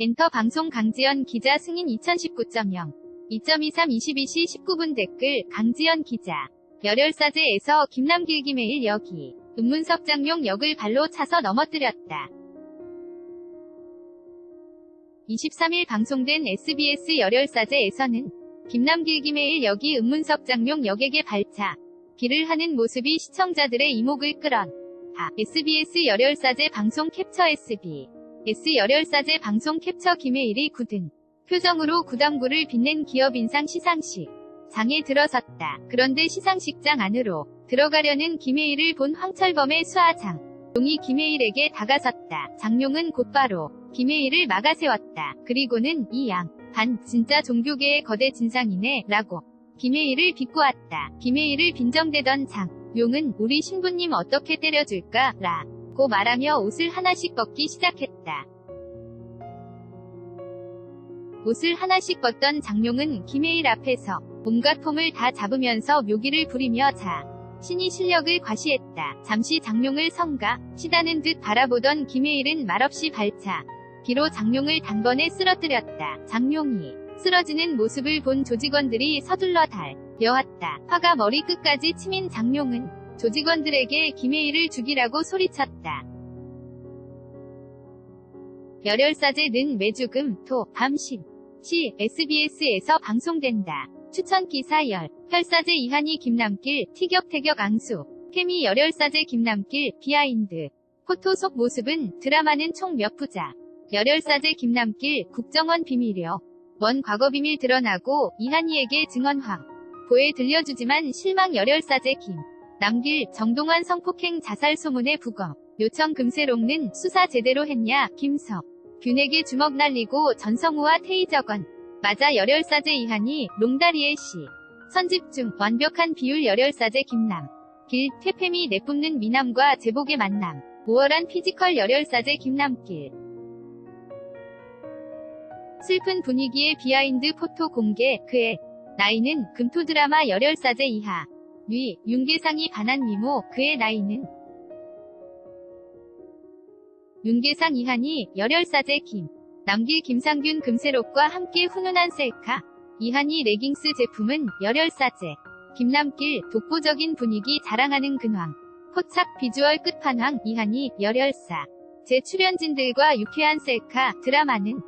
엔터 방송 강지연 기자 승인 2019.0 2.23 22시 19분 댓글 강지연 기자 열혈사제에서 김남길 김해일 여기 은문석 장용 역을 발로 차서 넘어뜨렸다. 23일 방송된 SBS 열혈사제에서는 김남길 김해일 역이 은문석 장용 역에게 발차 기를 하는 모습이 시청자들의 이목을 끌었다. SBS 열혈사제 방송 캡처 SB S 열혈사제 방송 캡처 김해일이 굳은 표정으로 구당구를 빛낸 기업 인상 시상식 장에 들어섰다. 그런데 시상식장 안으로 들어가려는 김해일을 본 황철범의 수하장 용이 김해일에게 다가섰다. 장용은 곧바로 김해일을 막아세웠다. 그리고는 이 양 반 진짜 종교계의 거대 진상이네 라고 김해일을 비꼬았다. 김해일을 빈정대던 장 용은 우리 신부님 어떻게 때려줄까 라 고 말하며 옷을 하나씩 벗기 시작했다. 옷을 하나씩 벗던 장룡은 김해일 앞에서 온갖 폼을 다 잡으면서 묘기를 부리며 자 신이 실력을 과시했다. 잠시 장룡을 성가 시다는 듯 바라보던 김해일은 말없이 발차 기로 장룡을 단번에 쓰러뜨렸다. 장룡이 쓰러지는 모습을 본 조직원들이 서둘러 달려왔다. 화가 머리 끝까지 치민 장룡은 조직원들에게 김해일을 죽이라고 소리쳤다. 열혈사제는 매주 금, 토, 밤 10. 시 SBS에서 방송된다. 추천 기사 열 혈사제 이한이 김남길 티격태격 앙수 케미 열혈사제 김남길 비하인드 포토 속 모습은 드라마는 총 몇 부자 열혈사제 김남길 국정원 비밀여 원 과거 비밀 드러나고 이한이에게 증언 황 보에 들려주지만 실망 열혈사제 김 남길 정동환 성폭행 자살 소문의 부검 요청 금세롱는 수사 제대로 했냐? 김석. 균에게 주먹 날리고 전성우와 테이저건. 맞아 열혈사제 이한이 롱다리의 씨. 선집 중 완벽한 비율 열혈사제 김남. 길 퇴폐미 내뿜는 미남과 제복의 만남. 5월한 피지컬 열혈사제 김남길. 슬픈 분위기의 비하인드 포토 공개 그의 나이는 금토 드라마 열혈사제 이하 위 윤계상이 반한 미모 그의 나이는 윤계상 이한이 열혈사제 김 남길 김상균 금세록과 함께 훈훈한 셀카. 이한이 레깅스 제품은 열혈사제. 김남길 독보적인 분위기 자랑하는 근황. 포착 비주얼 끝판왕 이한이 열혈사. 제 출연진들과 유쾌한 셀카 드라마는